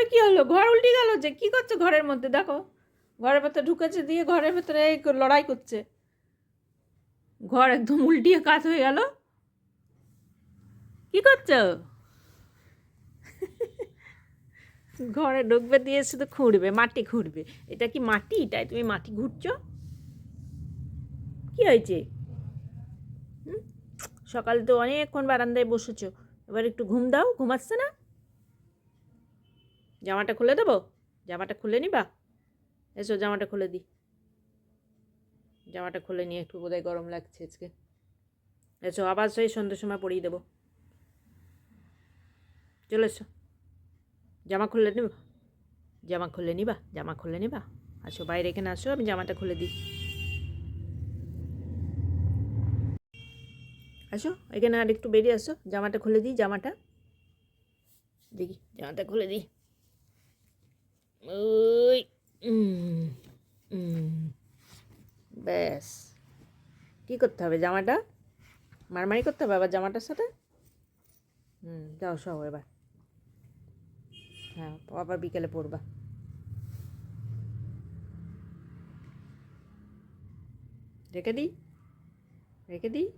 ওটা কি হলো? ঘর উল্টে গেল যে, কি করছে ঘরের মধ্যে? দেখো, ঘরের ভেতরে ঢুকেছে দিয়ে ঘরের ভেতরে লড়াই করছে। ঘর একদম উল্টিয়ে কাজ হয়ে গেল। কি করছ? ঘরে ঢুকবে দিয়ে শুধু খুঁড়বে, মাটি খুঁড়বে। এটা কি মাটি? তাই তুমি মাটি ঘুরছো? কি হয়েছে? সকালে তো অনেকক্ষণ বারান্দায় বসেছো। এবার একটু ঘুম দাও, ঘুমাচ্ছে না? জামাটা খুলে দেবো? জামাটা খুলে নিবা? এসো, জামাটা খুলে দিই। জামাটা খুলে নিয়ে একটু বোধহয় গরম লাগছে আজকে। এসো, আবার সেই সন্ধ্যের সময় পরিয়ে দেবো। চলে এসো। জামা খুলে নিবা? জামা খুলে নিবা? জামা খুলে নিবা? আসো, বাইরে এখানে আসো, আমি জামাটা খুলে দিই। আসো, এখানে আর একটু বেরিয়ে আসো। জামাটা খুলে দিই, জামাটা। দেখি, জামাটা খুলে দিই। ওই ব্যাস কী করতে হবে জামাটা মারমারি করতে হবে আবার জামাটার সাথে হুম যাও সব এবার হ্যাঁ আবার বিকেলে পড়বা রেখে দিই রেখে দিই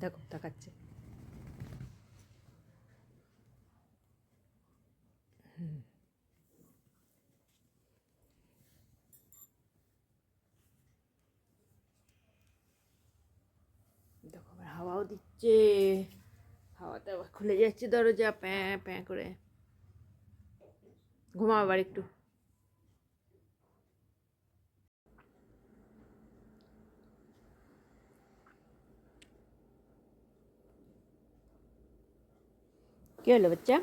দেখো তাকাচ্ছে হুম। দেখো আবার হাওয়াও দিচ্ছে। হাওয়াতে আবার খুলে যাচ্ছে দরজা, প্যাঁ প্যাঁ করে। ঘুমাও আবার একটু। কি হলো বাচ্চা?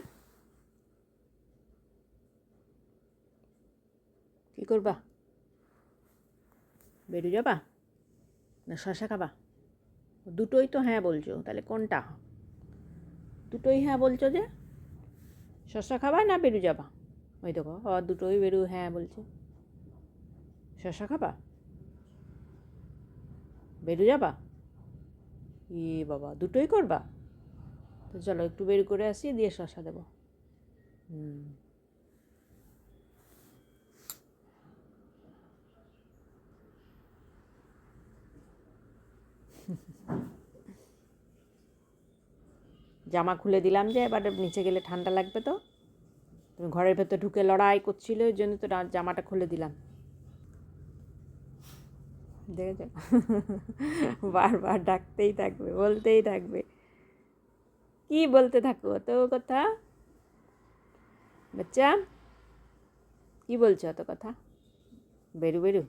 কি করবা? বেরু যাবা? না শশা খাবা? দুটোই তো হ্যাঁ বলছো, তাহলে কোনটা? দুটোই হ্যাঁ বলছো যে, শসা খাবা না বেরু যাবা? ওই দেখো ও দুটোই বেরু হ্যাঁ বলছে। শসা খাবা? বেরু যাবা? ই বাবা, দুটোই করবা? তো চলো একটু বের করে আসি, দিয়ে শসা দেবো। হুম। জামা খুলে দিলাম যে, এবার নিচে গেলে ঠান্ডা লাগবে তো। তুমি ঘরের ভেতর ঢুকে লড়াই করছিলে ওই জন্য তো জামাটা খুলে দিলাম। দেখেছ? বারবার ডাকতেই থাকবে, বলতেই থাকবে। কি বলতে থাকো? অত কথা? বাচ্চা, কি বলছো অত কথা? বেরু বেরু।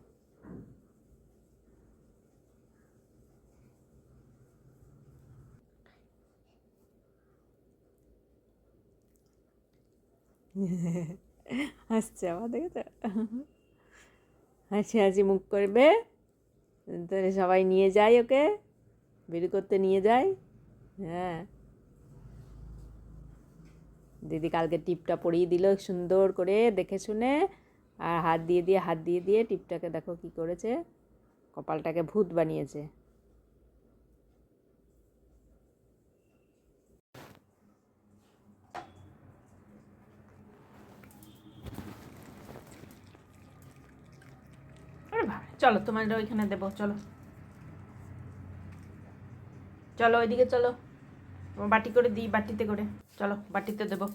হাসছে আমার দেখেছ হাসি হাসি মুখ করবে। তাহলে সবাই নিয়ে যায় ওকে। বের করতে নিয়ে যায়। হ্যাঁ। দিদি কালকে টিপটা পরিয়ে দিল সুন্দর করে দেখে শুনে। আর হাত দিয়ে দিয়ে, হাত দিয়ে দিয়ে টিপটাকে দেখো কি করেছে। কপালটাকে ভূত বানিয়েছে আরে বাবা, চলো তোমাদের ওইখানে দেবো, চলো। চলো, ওইদিকে চলো। বাটি করে দিই, বাটিতে করে। চলো, বাটিতে দেবো।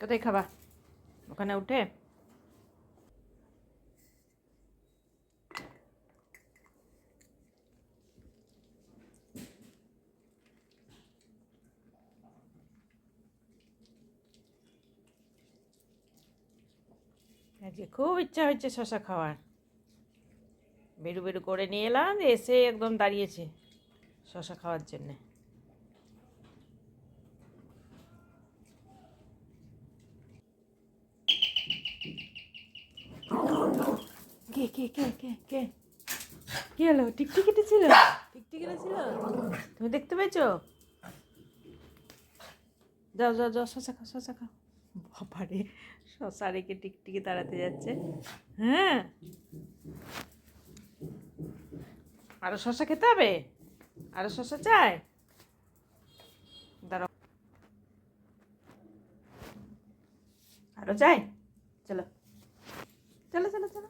কোথায় খাবা? ওখানে উঠে? আজকে খুব ইচ্ছা হচ্ছে শশা খাওয়ার। বেরু বেরু করে নিয়ে এলাম, এসে একদম দাঁড়িয়েছে শশা খাওয়ার জন্যে। কে কে কে কে কে? কি হলো? ছিল? তুমি দেখতে পেয়েছ? যাও যাও যাও, শশা খাও শশা খাও। বাবারে শশা রেখে টিকটিকি তাড়াতে যাচ্ছে। হ্যাঁ। আরও শশা খেতে হবে? আরও শশা চাই? দাঁড়াও। আরও যাই চলো। চলো চলো চলো।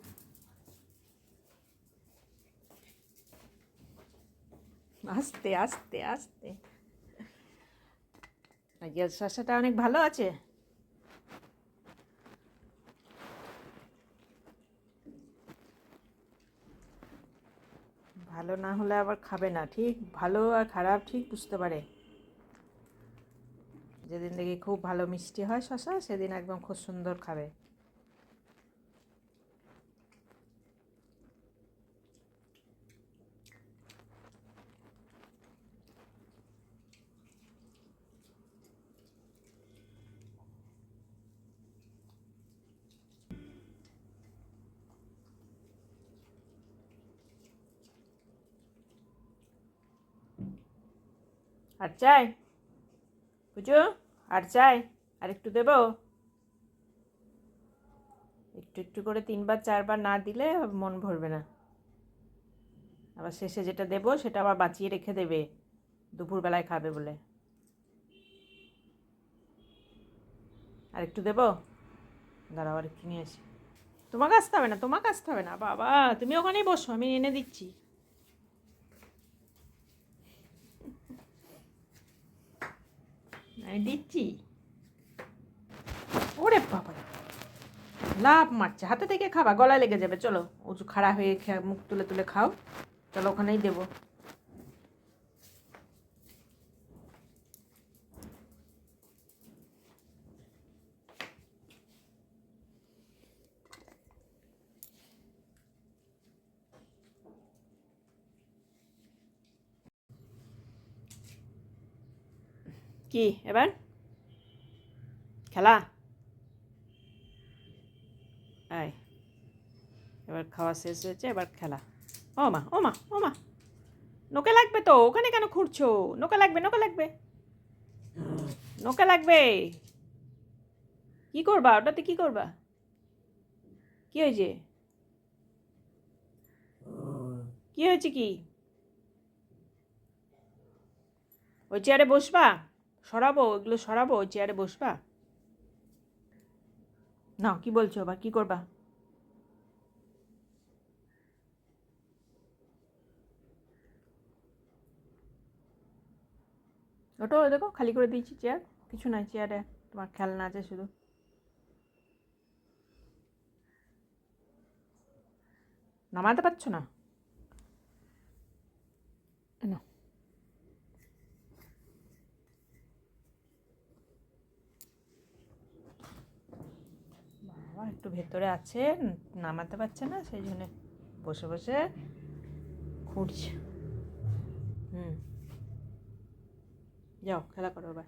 আস্তে আস্তে আস্তে। শসাটা অনেক ভালো আছে। ভালো না হলে আবার খাবে না। ঠিক ভালো আর খারাপ ঠিক বুঝতে পারে। যেদিন দেখি খুব ভালো মিষ্টি হয় শশা, সেদিন একদম খুব সুন্দর খাবে। আর চাই? বুঝো? আর চাই? আর একটু দেবো? একটু একটু করে তিনবার, চারবার না দিলে মন ভরবে না। আবার শেষে যেটা দেবো, সেটা আবার বাঁচিয়ে রেখে দেবে। দুপুরবেলায় খাবে বলে। আর একটু দেবো? দাঁড়াও, আর একটু নিয়ে আসি। তোমাকে আসতে হবে না, তোমাকে আসতে হবে না। বাবা, তুমি ওখানেই বসো, আমি এনে দিচ্ছি। আমি দিচ্ছি ওরে বাবা লাভ মারছে। হাতে থেকে খাবা, গলায় লেগে যাবে। চলো উঁচু খাড়া হয়ে মুখ তুলে তুলে খাও। চলো, ওখানেই দেবো। কি, এবার? খেলা? আয় এবার খাওয়া শেষ হয়েছে, এবার খেলা। ও মা ও মা ও মা। নোকে লাগবে তো, ওখানে কেন খুঁড়ছো নোকে লাগবে নোকে লাগবে। নোকে লাগবে। কি করবা? ওটাতে কি করবা? কি হয়েছে? কি হয়েছে কি? ওই চেয়ারে বসবা? সরাবো ওইগুলো সরাবো, ওই চেয়ারে বসবা? না, কি বলছো বা কি করবা? ওটা ওই দেখো, খালি করে দিয়েছি চেয়ার। কিছু নাই চেয়ারে, তোমার খেলনা আছে শুধু। নামাতে পারছ না বাবা একটু ভেতরে আছে, নামাতে পারছে না, সেই জন্য বসে বসে খুঁড়ছে হুম। যাও, খেলা করো এবার।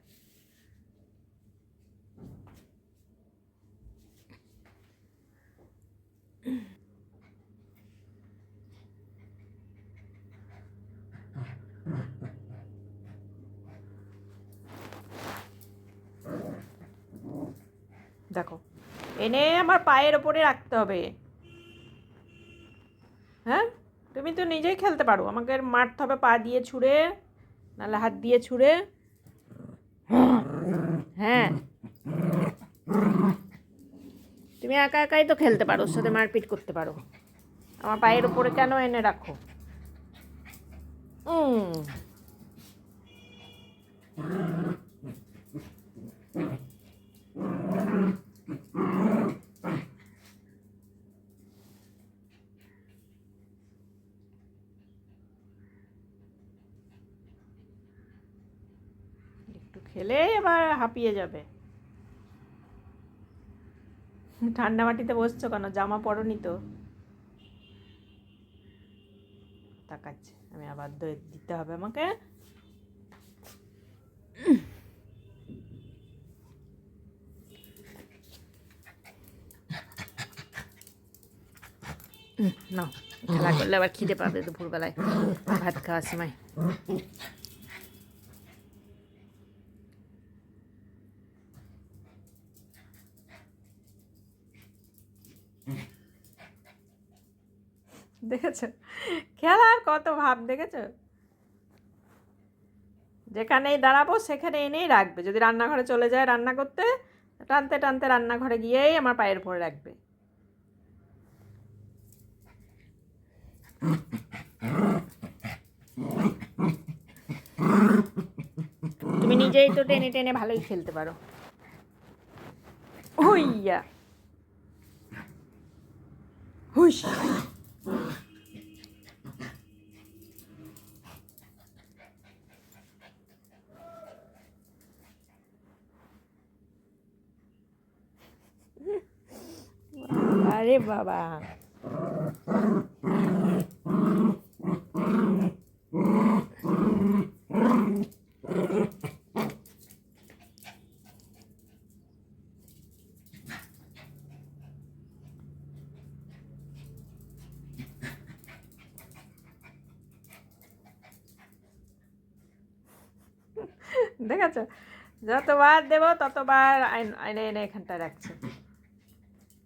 দেখো এনে আমার পায়ের ওপরে রাখতে হবে। হ্যাঁ? তুমি তো নিজেই খেলতে পারো। আমাকে মারতে হবে পা দিয়ে ছুঁড়ে, নাহলে হাত দিয়ে ছুঁড়ে। হ্যাঁ। তুমি একা একাই তো খেলতে পারো, ওর সাথে মারপিট করতে পারো। আমার পায়ের ওপরে কেন এনে রাখো? খেলে এবার হাঁপিয়ে যাবে। ঠান্ডা মাটিতে বসছো কেন? জামা পরনি তো? তাকাচ্ছে, আমি আবার দই দিতে হবে আমাকে। না খেলা করলে আবার খিদে পাবে দুপুরবেলায়। ভাত খাওয়ার সময়। দেখেছ? খেলার কত ভাব, দেখেছ? যেখানেই দাঁড়াবো সেখানে এনেই রাখবে। যদি রান্নাঘরে চলে যায় রান্না করতে, টানতে টানতে রান্নাঘরে গিয়েই আমার পায়ের উপরে রাখবে। তুমি নিজেই তো টেনে টেনে ভালোই খেলতে পারো। হইয়া। হুস আরে বাবা। দেখেছ? যতবার দেবো ততবার আইনে এনে এখানটা রাখছে।